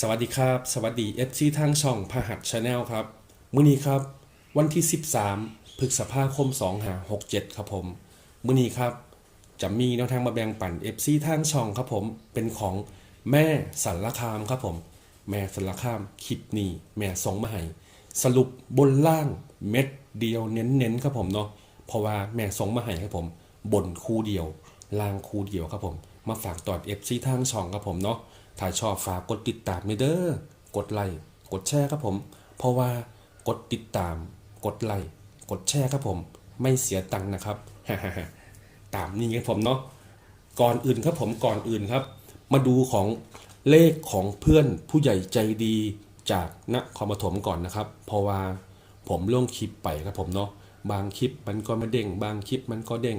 สวัสดีครับ สวัสดีเอฟซีทางช่องพหัสชาแนลครับ มื้อนี้ครับ วันที่ 13พฤษภาคม2หา67 ครับผม มื้อนี้ครับ จะมีแนวทางมาแบ่งปันเอฟซีทางช่องครับผม เป็นของแม่สันละคามครับผม แม่สันละคามคลิปนี้แม่ส่งมาให้สรุปบนล่างเม็ดเดียวเน้นๆครับผมเนาะ เพราะว่าแม่ส่งมาให้ครับผม บนคู่เดียว ล่างคู่เดียวครับผม มาฝากตอดเอฟซีทางช่องครับผมเนาะ ถ้าชอบฝากกดติดตามไม่เด้อกดไลค์กดแชร์ครับผม เพราะว่ากดติดตาม กดไลค์กดแชร์ครับผม ไม่เสียตังค์นะครับตามนี้ครับผมเนาะก่อนอื่นครับผมก่อนอื่นครับ มาดูของเลขของเพื่อนผู้ใหญ่ใจดีจากนครปฐมก่อนนะครับ เพราะว่าผมลงคลิปไปครับผมเนาะบางคลิปมันก็ไม่เด้ง บางคลิปมันก็เด้ง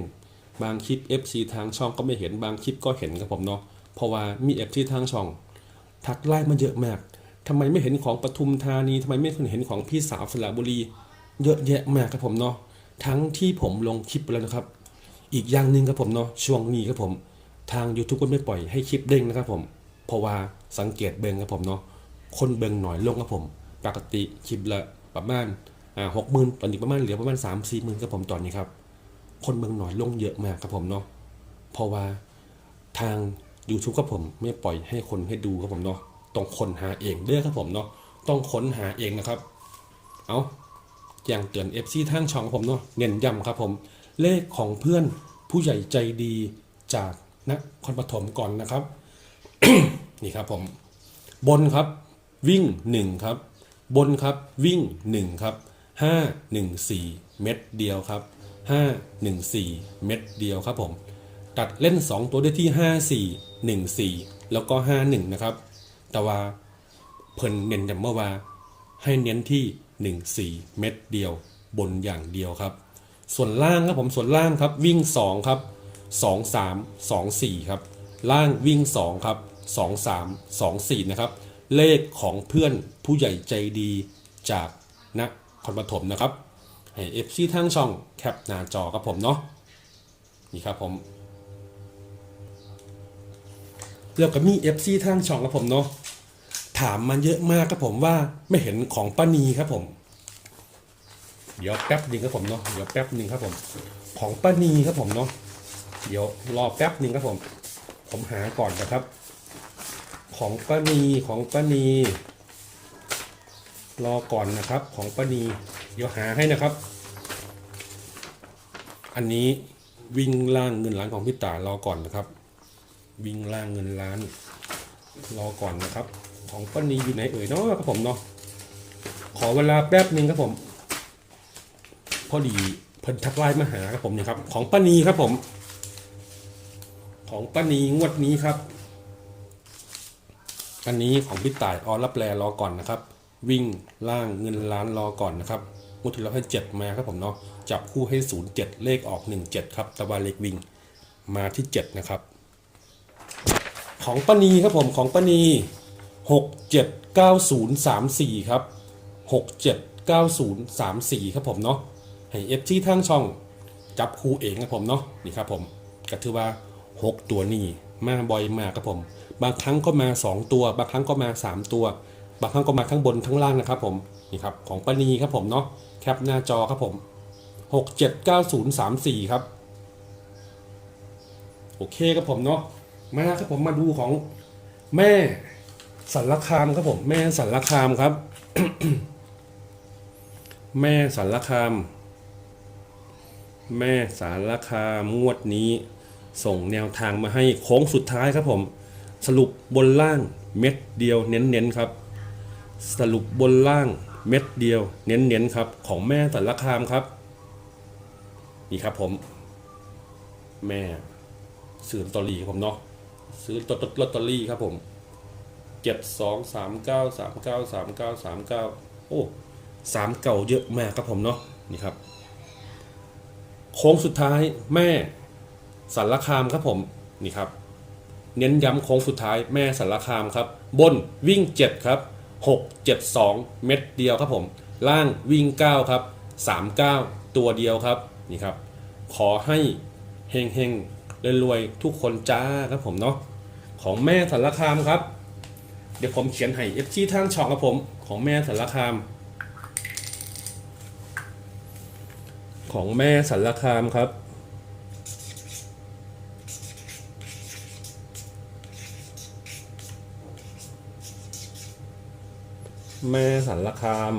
บางคลิป FC ทางช่องก็ไม่เห็นบางคลิปก็เห็นครับผมเนาะ เพราะว่ามี FC ทางช่อง ทักไล่มาเยอะมากทำไมไม่เห็นของปทุมธานีทำไมไม่เห็นของพี่สาวสระบุรี เยอะแยะมากครับผมเนาะทั้งที่ผมลงคลิปแล้วนะครับ อีกอย่างหนึ่งครับผมเนาะช่วงนี้ครับผม ทาง YouTube ก็ไม่ปล่อยให้คลิปเด้งนะครับผม เพราะว่าสังเกตเบิงครับผมเนาะคนเบิงหน่อยลงครับผม ปกติคลิปละประมาณอ่าหกหมื่นตอนนี้ประมาณเหลือประมาณสามสี่หมื่นครับผมตอนนี้ครับคนเบิงหน่อยลงเยอะมากครับผมเนาะเพราะว่าทาง YouTube ครับผมไม่ปล่อยให้คนให้ดูครับผมเนาะต้องค้นหาเองเด้อครับผมเนาะต้องค้นหาเองนะครับ เอาอย่างเตือน FC ทางช่องผมเนาะเน้นย้ำครับผม เลขของเพื่อนผู้ใหญ่ใจดีจากนครปฐมก่อนนะครับ นี่ครับผม บนครับ วิ่ง1ครับ บนครับวิ่ง1ครับ5 1 4 เม็ดเดียวครับ 5 1 4 เม็ดเดียวครับผม ตัดเล่น 2 ตัวได้ที่ 5 4 1 4 แล้วก็ 5 1 นะครับ แต่ว่าเพิ่นเน้นย้ำเมื่อว่า ให้เน้นที่ 1 4 เม็ดเดียว บนอย่างเดียวครับ ส่วนล่างครับผมส่วนล่างครับวิ่ง 2 ครับ 2 3 2 4 ครับ ล่างวิ่ง 2 ครับ 2 3 2 4 นะครับ เลขของเพื่อนผู้ใหญ่ใจดีจากนครปฐมนะครับให้เอฟซีทั้งช่องแคปหน้าจอครับผมเนาะนี่ครับผม เรื่องกับมีเอฟซีทั้งช่องครับผมเนาะถามมาเยอะมากครับผมว่าไม่เห็นของป้านีครับผม เดี๋ยวแป๊บหนึ่งครับผมเนาะเดี๋ยวแป๊บหนึ่งครับผม ของป้านีครับผมเนาะเดี๋ยวรอแป๊บหนึ่งครับผม ผมหาก่อนนะครับ ของป้านีของป้านีรอก่อนนะครับ ของป้านีเดี๋ยวหาให้นะครับ อันนี้วิ่งล่างเงินหล้านของพี่ตารอก่อนนะครับ วิ่งล่างเงินล้าน รอก่อนนะครับ ของป้านีอยู่ไหนเอ่ยเนาะครับผมเนาะขอเวลาแป๊บหนึ่งครับผม พอดีเพิ่นทักไลน์มาหาครับผมนี่ครับ ของป้านีครับผม ของป้านีงวดนี้ครับอันนี้ของพี่ต่ายออรับแลรอก่อนนะครับ วิ่งล่างเงินล้านรอก่อนนะครับงวดที่เราให้เจ็ดมาครับผมเนาะจับคู่ให้ศูนย์เจ็ดเลขออกหนึ่งเจ็ดครับตะวันเล็กวิ่งมาที่เจ็ดนะครับ ของป้านีครับผมของป้านีหกเจ็ดเก้าศูนย์สามสี่ครับหกเจ็ดเก้าศูนย์สามสี่ครับผมเนาะให้เอฟที่ทางช่องจับคู่เองครับผมเนาะนี่ครับผมก็ถือว่า 6 ตัวนี้มาบ่อยมากครับผม บางครั้งก็มา 2 ตัว บางครั้งก็มา 3 ตัว บางครั้งก็มาทั้งบนทั้งล่างนะครับผมนี่ครับของปานีครับผมเนาะแคปหน้าจอครับผม 6 7 9 0 3 4 ครับ โอเคครับผมเนาะ มาครับผมมาดูของแม่สันลคามครับผม แม่สันลคามครับ แม่สารคาม แม่สารคามงวดนี้ ส่งแนวทางมาให้โค้งสุดท้ายครับผม สรุปบนล่างเม็ดเดียวเน้นๆครับ สรุปบนล่างเม็ดเดียว เน้นๆครับ ของแม่สารคามครับ นี่ครับผม แม่ซื้อตอรี่ผมเนาะ ซื้อลอตลอตเตอรี่ครับผมเจ็ดสองสามเก้าสามเก้าสามเก้าสามเก้าโอ้สามเก่าเยอะมากครับผมเนาะนี่ครับ โค้งสุดท้ายแม่สารคามครับผมนี่ครับ เน้นย้ำโค้งสุดท้ายแม่สารคามครับ บนวิ่ง7ครับ6 7 2เม็ดเดียวครับผม ล่างวิ่ง9ครับ3 9ตัวเดียวครับนี่ครับ ขอให้เฮงเฮง รวยๆทุกคนจ้าครับผมเนาะของแม่สารคามครับ เดี๋ยวผมเขียนให้เอฟซีทางช่องครับผม ของแม่สารคาม ของแม่สารคามครับแม่สารคาม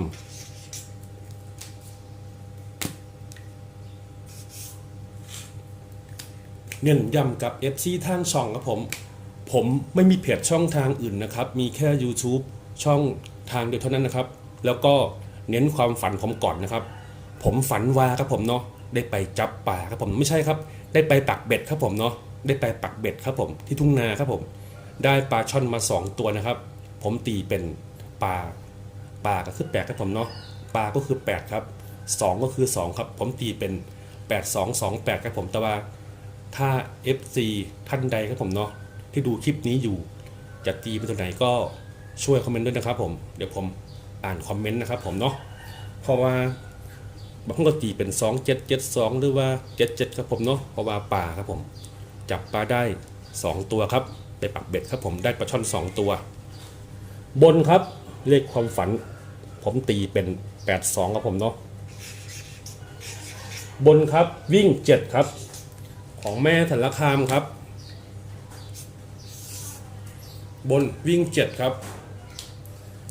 เน้นย้ำกับ FC ทางช่องครับผม ผมไม่มีเพจช่องทางอื่นนะครับ มีแค่ YouTube ช่องทางเดียวเท่านั้นนะครับ แล้วก็เน้นความฝันผมก่อนนะครับ ผมฝันว่าครับผมเนาะได้ไปจับป่าครับผมไม่ใช่ครับ ได้ไปปักเบ็ดครับผมเนาะได้ไปปักเบ็ดครับผมที่ทุ่งนาครับผม ได้ปลาช่อนมาสองตัวนะครับ ผมตีเป็นปลาปลาก็คือแปดครับผมเนาะปลาก็คือแปดครับสองก็คือสองครับ ผมตีเป็นแปดสองสองแปดครับผมแต่ว่า ถ้า FC ท่านใดครับผมเนาะที่ดูคลิปนี้อยู่ จะตีเป็นตัวไหนก็ช่วยคอมเมนต์ด้วยนะครับผมเดี๋ยวผมอ่านคอมเมนต์นะครับผมเนาะเพราะว่าบางคนก็ตีเป็น 2 7 7 2 หรือว่า 7 7 ครับผมเนาะเพราะว่าป่าครับผม จับปลาได้ 2 ตัวครับ ไปปักเบ็ดครับผมได้ปลาช่อน 2 ตัว บนครับเลขความฝัน ผมตีเป็น 8 2 ครับผมเนาะบนครับวิ่ง 7 ครับ ของแม่สารคามครับ บนวิ่งเจ็ดครับ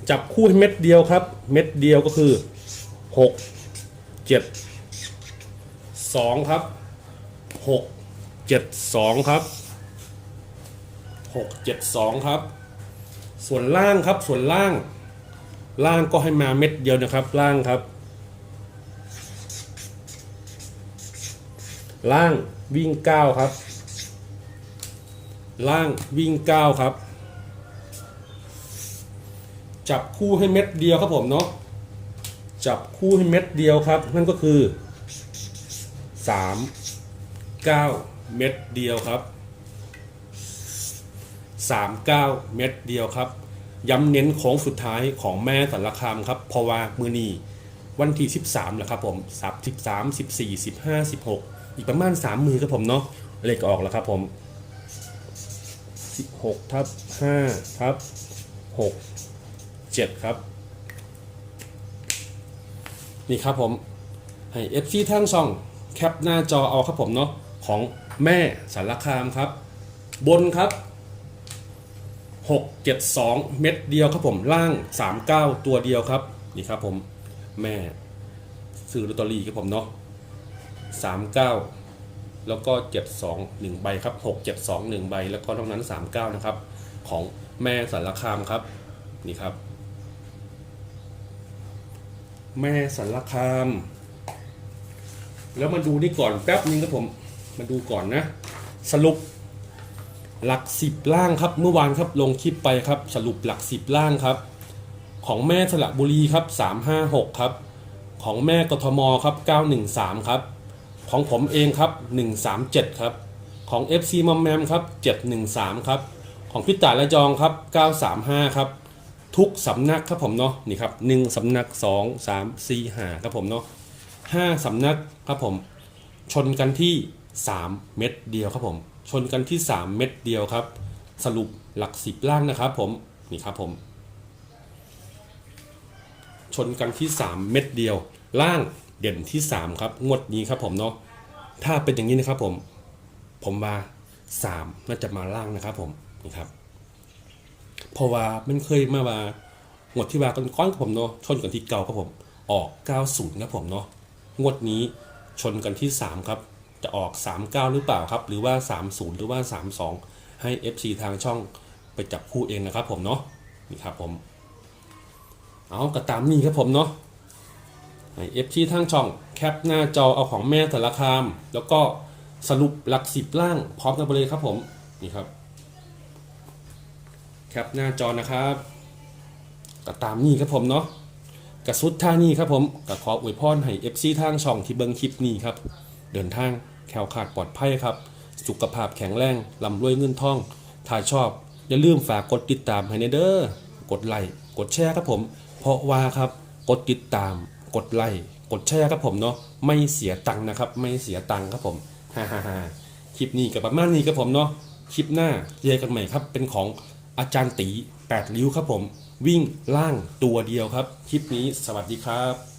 จับคู่ให้เม็ดเดียวครับ เม็ดเดียวก็คือหกเจ็ดสองครับหกเจ็ดสองครับหกเจ็ดสองครับ ส่วนล่างครับส่วนล่าง ล่างก็ให้มาเม็ดเดียวนะครับ ล่างครับ ล่าง วิ่ง 9 ครับ ล่างวิ่ง 9 ครับ จับคู่ให้เม็ดเดียวครับผมเนาะจับคู่ให้เม็ดเดียวครับ นั่นก็คือ 3 9 เม็ดเดียวครับ 3 9 เม็ดเดียวครับย้ำเน้นโค้งสุดท้ายของแม่สารคามครับ เพราะว่ามือนีวันที่ 13แล้วครับผม 13 14 15 16 อีกประมาณ3มือครับผมเนาะเลขออกแล้วครับผม16ทับ5ทับ6 7ครับ นี่ครับผมให้ FC ทั้งช่องแคปหน้าจอเอาครับผมเนาะของแม่สารคามครับ บนครับ 6 7 2 เม็ดเดียวครับผมล่าง 39 ตัวเดียวครับ นี่ครับผมแม่ซื้อลอตเตอรี่ครับผมเนาะ 39 แล้วก็ 72 1 ใบครับ 6 72 1 ใบ แล้วก็นอกนั้น 39 นะครับ ของแม่สารคามครับ นี่ครับ แม่สารคาม แล้วมาดูนี่ก่อนแป๊บนึงครับผม มาดูก่อนนะ สรุปหลักสิบล่างครับ เมื่อวานครับลงคลิปไปครับ สรุปหลักสิบล่างครับ ของแม่สระบุรีครับสามห้าหกครับ ของแม่กทมครับเก้าหนึ่งสามครับ ของผมเองครับหนึ่งสามเจ็ดครับ ของ FC มอมแมมครับเจ็ดหนึ่งสามครับ ของพิตาและจองครับเก้าสามห้าครับ ทุกสำนักครับผมเนาะนี่ครับหนึ่งสำนักสองสามสี่ห้าครับผมเนาะห้าสำนักครับผม ชนกันที่ 3 เม็ดเดียวครับผม ชนกันที่ 3 เม็ดเดียวครับ สรุปหลักสิบล่างนะครับผมนี่ครับผมชนกันที่ 3 เม็ดเดียว ล่าง เด่นที่ 3 ครับ งวดนี้ครับผมเนาะถ้าเป็นอย่างนี้นะครับผม ผมว่า3น่าจะมาล่างนะครับผมนี่ครับเพราะว่ามันเคยมาว่างวดที่ว่าก้อนๆกับผมเนาะชนกันที่เก่าครับผมออก 90ครับผมเนาะงวดนี้ชนกันที่ 3 ครับ จะออก 39 หรือเปล่าครับ หรือว่า 30 หรือว่า 32 ให้ FC ทางช่องไปจับคู่เองนะครับผมเนาะนี่ครับผม เอากระตามนี่ครับผมเนาะ ให้ FC ทางช่องแคปหน้าจอเอาของแม่แต่ละคาม แล้วก็สรุปหลักสิบล่างพร้อมกันไปเลยครับผมนี่ครับ แคปหน้าจอนะครับก็ตามนี่ครับผมเนาะกระสุดท่านี้ครับผมก็ขออวยพรให้ FC ทางช่องที่เบิ่งคลิปนี้ครับ เดินทางแควขาดปลอดภัยครับ สุขภาพแข็งแรงลำรวยเงินทอง ถ้าชอบ อย่าลืมฝากกดติดตามให้ในเด้อ กดไลค์กดแชร์ครับผม เพราะว่าครับกดติดตาม กดไลค์กดแชร์ครับผมเนาะไม่เสียตังค์นะครับ ไม่เสียตังค์ครับผมฮ่าฮ่าฮ่าคลิปนี้กับประมาณนี้ครับผมเนาะคลิปหน้าเจอกันใหม่ครับ เป็นของอาจารย์ตี8ริ้วครับผม วิ่งล่างตัวเดียวครับ คลิปนี้สวัสดีครับ